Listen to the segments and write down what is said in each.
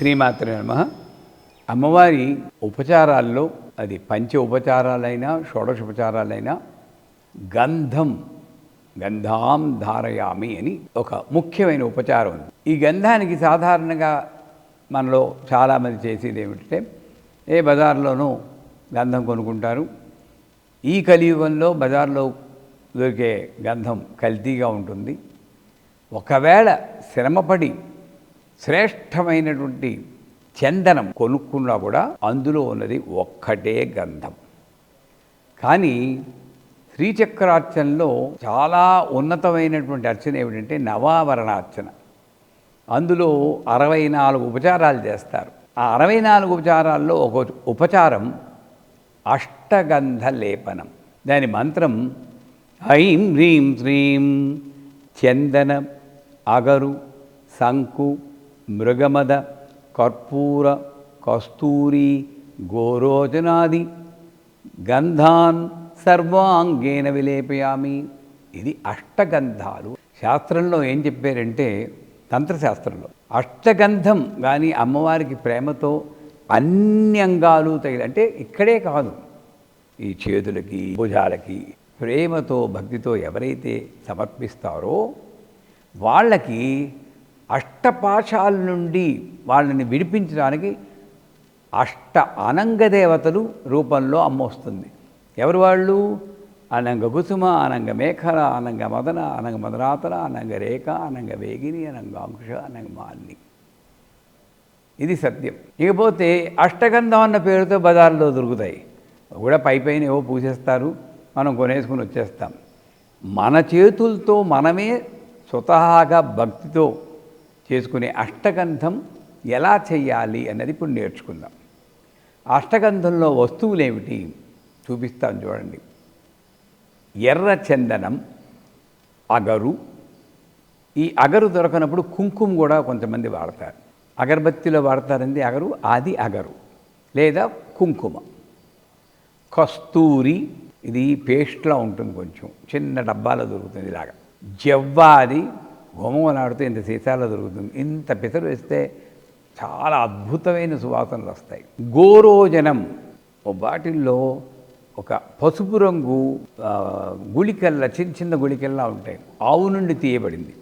శ్రీమాత్ర నమ. అమ్మవారి ఉపచారాల్లో అది పంచ ఉపచారాలైనా షోడశ ఉపచారాలైనా గంధం గంధాం ధారయామి అని ఒక ముఖ్యమైన ఉపచారం ఉంది. ఈ గంధానికి సాధారణంగా మనలో చాలామంది చేసేది ఏమిటంటే ఏ బజార్లోనూ గంధం కొనుక్కుంటారు. ఈ కలియుగంలో బజార్లో దొరికే గంధం కల్తీగా ఉంటుంది. ఒకవేళ శ్రమపడి శ్రేష్టమైనటువంటి చందనం కొనుక్కున్నా కూడా అందులో ఉన్నది ఒక్కటే గంధం. కానీ శ్రీచక్రార్చనలో చాలా ఉన్నతమైనటువంటి అర్చన ఏమిటంటే నవావరణార్చన. అందులో అరవై నాలుగు ఉపచారాలు చేస్తారు. ఆ అరవై నాలుగు ఉపచారాల్లో ఒక ఉపచారం అష్టగంధ లేపనం దాని మంత్రం ఐం హ్రీం శ్రీం చందన అగరు శంకు మృగమద కర్పూర కస్తూరి గోరోజనాది గంధాన్ సర్వాంగేన విలేపయామి. ఇది అష్టగంధాలు. శాస్త్రంలో ఏం చెప్పారంటే తంత్రశాస్త్రంలో అష్టగంధం కానీ అమ్మవారికి ప్రేమతో అన్ని అంగాలు తగిలి అంటే ఇక్కడే కాదు. ఈ చేతులకి భుజాలకి ప్రేమతో భక్తితో ఎవరైతే సమర్పిస్తారో వాళ్ళకి అష్టపాశాల నుండి వాళ్ళని విడిపించడానికి అష్ట అనంగ దేవతలు రూపంలో అమ్మ వస్తుంది ఎవరు వాళ్ళు? అనంగ కుసుమ అనంగ మేఖల అనంగ మదన అనంగ మదనాతన అనంగ రేఖ అనంగ వేగిని అనంగ అంకుశ అనంగ మాలిని. ఇది సత్యం. ఇకపోతే అష్టగంధం అన్న పేరుతో బజార్లో దొరుకుతాయి. కూడా పై పైన ఏవో పూసేస్తారు. మనం కొనేసుకుని వచ్చేస్తాం. మన చేతులతో మనమే స్వతహాగా భక్తితో చేసుకునే అష్టగంధం ఎలా చేయాలి అన్నది ఇప్పుడు నేర్చుకుందాం. అష్టగంధంలో వస్తువులు ఏమిటి చూపిస్తాను చూడండి. ఎర్ర చందనం అగరు. ఈ అగరు దొరకనప్పుడు కుంకుమ కూడా కొంతమంది వాడతారు. అగరబత్తిలో వాడతారండి అగరు అది అగరు లేదా కుంకుమ. కస్తూరి ఇది పేస్ట్లా ఉంటుంది కొంచెం చిన్న డబ్బాలో దొరుకుతుంది ఇలాగా. జవ్వాది గుమలాడుతూ ఇంత సీసాలో దొరుకుతుంది. ఇంత పెసరు వేస్తే చాలా అద్భుతమైన సువాసనలు వస్తాయి. గోరోజనం ఓ బాటిల్లో ఒక పసుపు రంగు గుళికల్లా చిన్న చిన్న గుళికల్లా ఉంటాయి. ఆవు నుండి తీయబడింది.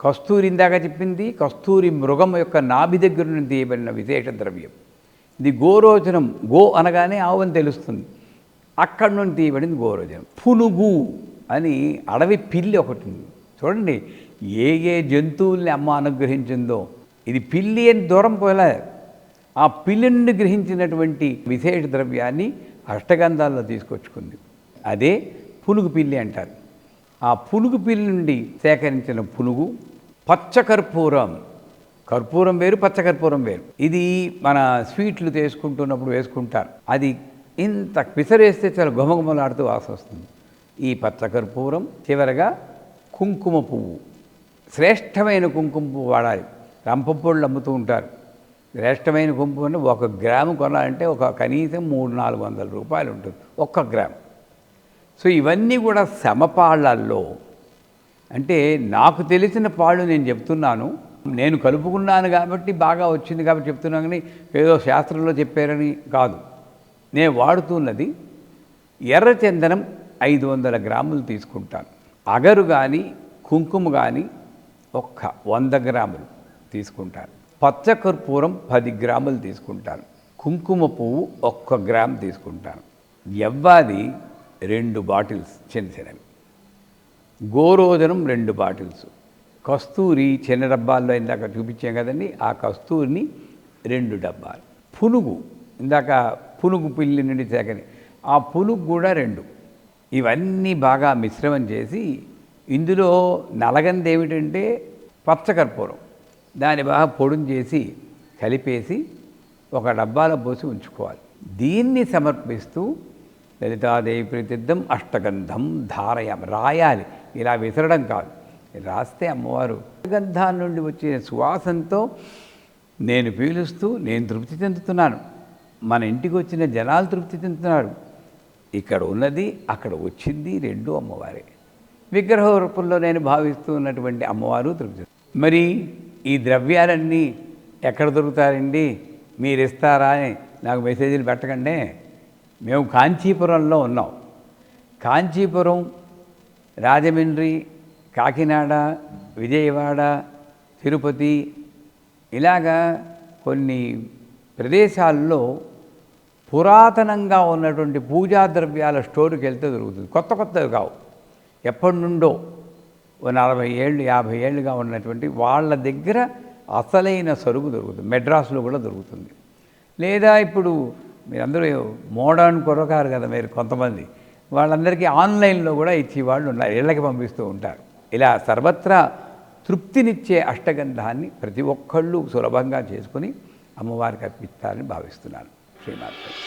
కస్తూరి ఇందాక చెప్పింది కస్తూరి మృగం యొక్క నాభి దగ్గర నుండి తీయబడిన విశేష ద్రవ్యం. ఇది గోరోచనం గో అనగానే ఆవు అని తెలుస్తుంది. అక్కడి నుండి తీయబడింది గోరోజనం. పునుగు అని అడవి పిల్లి ఒకటి ఉంది. చూడండి ఏ ఏ జంతువుల్ని అమ్మ అనుగ్రహించిందో ఇది పిల్లి అని దూరం పోలే. ఆ పిల్లిని గ్రహించినటువంటి విశేష ద్రవ్యాన్ని అష్టగంధాల్లో తీసుకొచ్చుకుంది. అదే పునుగు పిల్లి అంటారు. ఆ పునుగు పిల్లి నుండి సేకరించిన పునుగు పచ్చకర్పూరం. కర్పూరం వేరు పచ్చకర్పూరం వేరు. ఇది మన స్వీట్లు చేసుకుంటున్నప్పుడు వేసుకుంటారు. అది ఇంత పిసరేస్తే చాలా గుమగుమలాడుతూ వాసన వస్తుంది. ఈ పచ్చకర్పూరం చివరగా కుంకుమ పువ్వు. శ్రేష్టమైన కుంకుమ పువ్వు వాడాలి. రంపపొళ్ళు అమ్ముతూ ఉంటారు. శ్రేష్టమైన కుంకుమని ఒక గ్రాము కొనాలంటే ఒక కనీసం మూడు నాలుగు వందల రూపాయలు ఉంటుంది. ఒక్క గ్రామ్. సో ఇవన్నీ కూడా సమపాళ్ళల్లో అంటే నాకు తెలిసిన పాళ్ళు నేను చెప్తున్నాను. నేను కలుపుకున్నాను కాబట్టి బాగా వచ్చింది కాబట్టి చెప్తున్నాను కానీ ఏదో శాస్త్రంలో చెప్పారని కాదు. నేను వాడుతున్నది ఎర్రచందనం ఐదు వందల గ్రాములు తీసుకుంటాను. అగరు కానీ కుంకుమ కానీ ఒక్క వంద గ్రాములు తీసుకుంటాను పచ్చ కర్పూరం పది గ్రాములు తీసుకుంటాను కుంకుమ పువ్వు ఒక్క గ్రామ్ తీసుకుంటాను ఎవ్వాది రెండు బాటిల్స్ చిన్న చిన్నవి. గోరోజనం రెండు బాటిల్స్. కస్తూరి చిన్న డబ్బాల్లో ఇందాక చూపించాం కదండి ఆ కస్తూరిని రెండు డబ్బాలు. పునుగు ఇందాక పునుగు పిల్లి నుండి సేకరి ఆ పునుగు కూడా రెండు. ఇవన్నీ బాగా మిశ్రమం చేసి ఇందులో నలగంది ఏమిటంటే పచ్చకర్పూరం. దాన్ని బాగా పొడుం చేసి కలిపేసి ఒక డబ్బాలో పోసి ఉంచుకోవాలి. దీన్ని సమర్పిస్తూ లలితాదేవి ప్రతిద్దం అష్టగంధం ధారయం రాయాలి. ఇలా విసరడం కాదు. రాస్తే అమ్మవారు గంధాల నుండి వచ్చే సువాసనతో నేను పీలుస్తూ నేను తృప్తి చెందుతున్నాను. మన ఇంటికి వచ్చిన జనాలు తృప్తి చెందుతున్నారు. ఇక్కడ ఉన్నది అక్కడ వచ్చింది రెండు అమ్మవారే. విగ్రహ రూపంలో నేను భావిస్తూ ఉన్నటువంటి అమ్మవారు తృప్తి. మరి ఈ ద్రవ్యాలన్నీ ఎక్కడ దొరుకుతారండి మీరు ఇస్తారా అని నాకు మెసేజ్లు పెట్టకండి. మేము కాంచీపురంలో ఉన్నాం. కాంచీపురం రాజమండ్రి కాకినాడ విజయవాడ తిరుపతి ఇలాగా కొన్ని ప్రదేశాల్లో పురాతనంగా ఉన్నటువంటి పూజా ద్రవ్యాల స్టోర్కి వెళ్తే దొరుకుతుంది. కొత్త కొత్తవి కావు. ఎప్పటి నుండో ఓ నలభై ఏళ్ళు యాభై ఏళ్ళుగా ఉన్నటువంటి వాళ్ళ దగ్గర అసలైన సరుకు దొరుకుతుంది. మెడ్రాస్లో కూడా దొరుకుతుంది. లేదా ఇప్పుడు మీరందరూ మోడర్న్ కుర్రకారు కదా మీరు కొంతమంది. వాళ్ళందరికీ ఆన్లైన్లో కూడా ఇచ్చి వాళ్ళు ఉన్నారు. ఇళ్ళకి పంపిస్తూ ఉంటారు. ఇలా సర్వత్రా తృప్తినిచ్చే అష్టగంధాన్ని ప్రతి ఒక్కళ్ళు సులభంగా చేసుకుని అమ్మవారికి అర్పిస్తారని భావిస్తున్నాను. శ్రీమాత్రి.